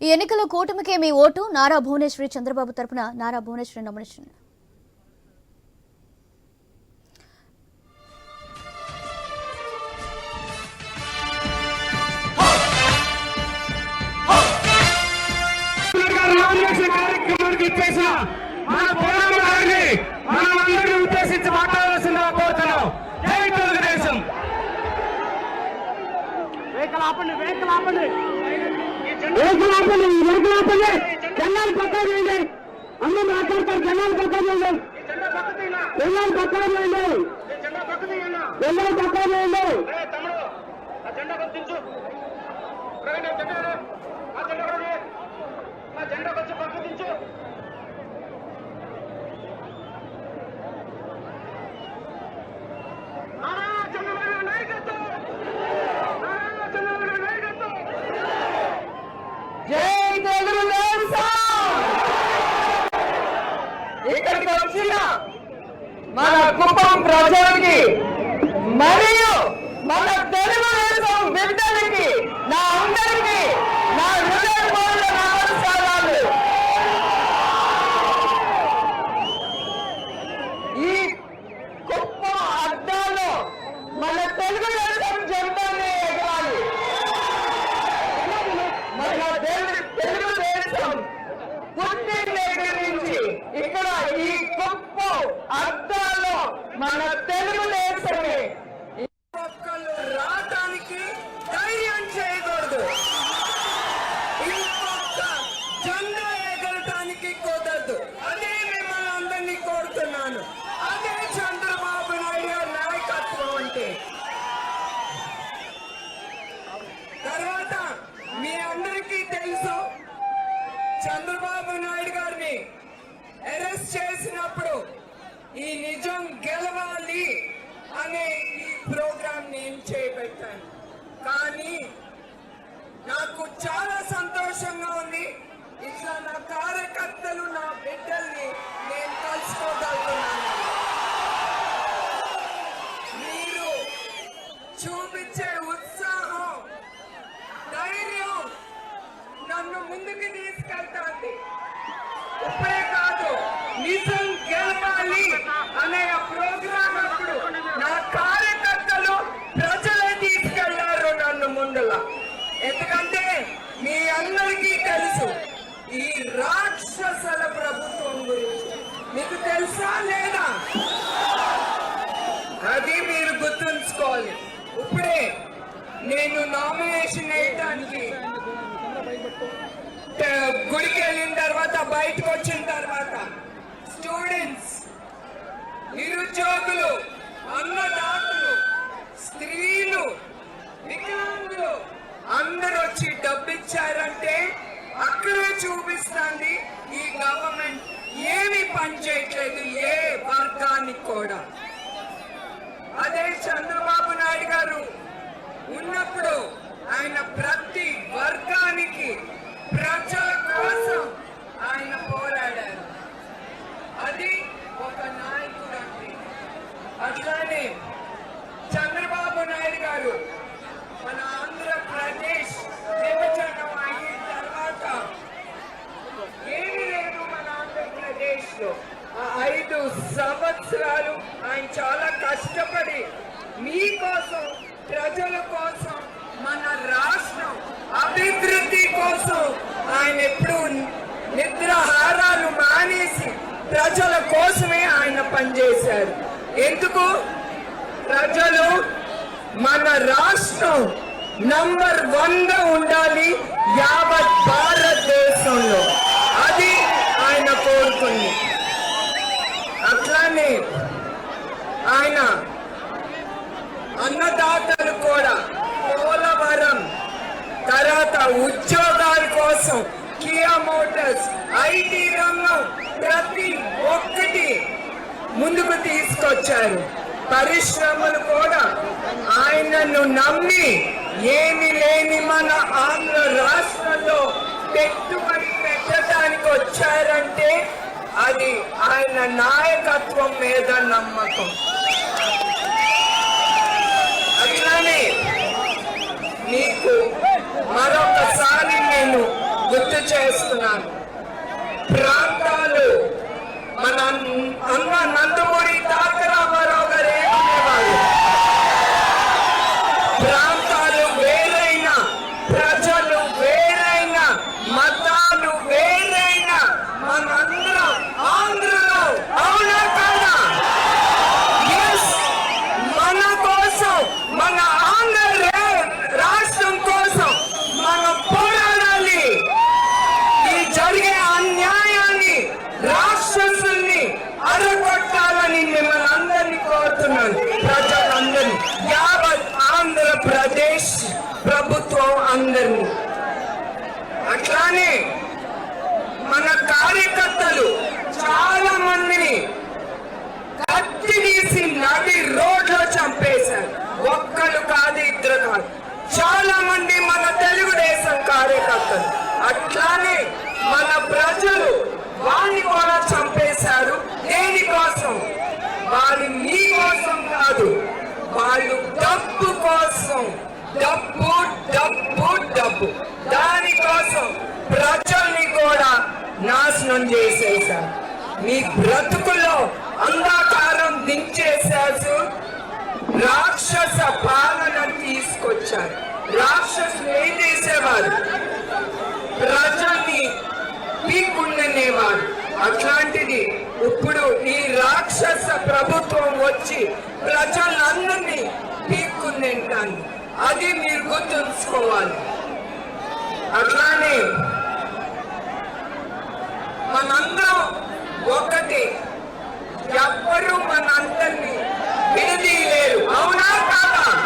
ఈ ఎన్నికల్లో కూటమికే మీ ఓటు. నారా భువనేశ్వరి చంద్రబాబు తరపున నారా భువనేశ్వరి నామినేషన్. ఉద్దేశించి మాట్లాడాల్సిందిగా కోరుతున్నాం జై తెలుగుదేశం జెండాలు పక్కన చేయండి అందరూ మాట్లాడతారు జెండాలు పక్కన చేయండి జెండాలు పక్కన చేయండి జెండాలు పక్కన చేయండి జై తెలుగుదేశం ఇక్కడికి వచ్చిన మన కుప్పం ప్రజలకి మరియు మన తెలుగుదేశం బిడ్డలకి చంద్రబాబు నాయుడు గారిని అరెస్ట్ చేసినప్పుడు ఈ నిజం గెలవాలి అనే ఈ ప్రోగ్రామ్ నేను చేపట్టాను. కానీ నాకు చాలా సంతోషంగా ఉంది ఇట్లా నా కార్యకర్తలు నా బిడ్డల్ని నేను కలుసుకోగలుగుతున్నాను మీరు చూపించే ఉత్సాహం ధైర్యం నన్ను ముందుకు తీసుకెళ్తాంది ఇప్పుడే కాదు నిజం గెలవాలి అనే ఆ ప్రోగ్రామ్ అప్పుడు నా కార్యకర్తలు ప్రజలే తీసుకెళ్ళారు నన్ను ముందుల ఎందుకంటే మీ అందరికీ తెలుసు ఈ రాక్షసల ప్రభుత్వం గురించి. మీకు తెలుసా లేదా? అది మీరు గుర్తుంచుకోవాలి. ఇప్పుడే నేను నామినేషన్ వేయడానికి గుడికి వెళ్ళిన తర్వాత బయటకు వచ్చిన తర్వాత స్టూడెంట్స్ నిరుద్యోగులు అన్నదాతలు స్త్రీలు వికలాంగులు అందరూ వచ్చి డబ్బు ఇచ్చారంటే అక్కడే చూపిస్తుంది ఈ గవర్నమెంట్ ఏమి పని చేయట్లేదు ఏ వర్గానికి కూడా. అదే చంద్రబాబు నాయుడు గారు ఉన్నప్పుడు ఆయన ప్రతి వర్గానికి ప్రజల కోసం ఆయన పోరాడారు అది ఒక నాయకుడు అంటే అట్లానే చంద్రబాబు నాయుడు గారు మన ఆంధ్రప్రదేశ్ విభజన అయిన తర్వాత ఏమీ లేదు మన ఆంధ్రప్రదేశ్లో ఆ ఐదు సంవత్సరాలు ఆయన చాలా కష్టపడి మీకోసం ప్రజల కోసం మన రాష్ట్రం అభివృద్ధి కోసం ఆయన ఎప్పుడు నిద్రహారాలు మానేసి ప్రజల కోసమే ఆయన పనిచేశారు. ఎందుకు? ప్రజలు మన రాష్ట్రం నంబర్ వన్గా ఉండాలి యావత్ భారతదేశంలో అది ఆయన కోరుకుంది అట్లానే ఆయన అన్నదాతలు కూడా పోలవరం తర్వాత కోసం కియా మోటార్స్ ఐటీ రంగం ప్రతి ఒక్కటి ముందుకు తీసుకొచ్చారు. పరిశ్రమలు కూడా ఆయనను నమ్మి ఏమి లేని మన ఆంధ్ర రాష్ట్రంలో పెట్టుబడి పెట్టడానికి వచ్చారంటే అది ఆయన నాయకత్వం మీద నమ్మకం. అట్లానే నీకు మరొక గుర్తు చేస్తున్నాను. ప్రాంతాలు మన అన్న నందమూరి తారక రామారావు గారు ఏమనేవారు ప్రాంతాలు వేరైన ప్రజలు వేరైన మతాలు వేరైన మనందరం ఆంధ్రలో అవునా కాదా Yes, మన కోసం మన ఆంధ్ర రా- రాష్ట్రం కోసం మనం పోరాడాలి ఈ జరిగే అన్యాయాన్ని రాక్షసుల్ని అరగొట్టాలని మిమ్మల్ని అందరినీ కోరుతున్నాను ప్రజలందరినీ యావత్ ఆంధ్రప్రదేశ్ ప్రభుత్వం అందరూ అట్లానే మన కార్యకర్తలు చాలా మందిని కత్తి తీసి రోడ్లో చంపేశారు. ఒక్కరు కాదు ఇద్దరు కాదు. చాలా మంది మన తెలుగుదేశం కార్యకర్తలు. అట్లానే మన ప్రజలు వారిని కూడా చంపేశారు. దేనికోసం వారి మీ కోసం కాదు వాళ్ళు డబ్బు కోసం. డబ్బు డబ్బు డబ్బు. దానికోసం ప్రజల్ని కూడా నాశనం చేసేశారు. మీ బ్రతుకులో అంధకారం దించేశారు. రాక్షస పాలన తీసుకొచ్చారు. రాక్షసులు ఏం చేసేవారు? ప్రజల్ని పీకుండనేవారు అట్లాంటిది ఇప్పుడు ఈ రాక్షస ప్రభుత్వం వచ్చి ప్రజలందరినీ పీక్కుందింటాను అది మీరు గుర్తుంచుకోవాలి. అట్లానే మనందరం ఒకటి. ఎవ్వరూ మనందరినీ విడదీయలేరు. అవునా కాదా?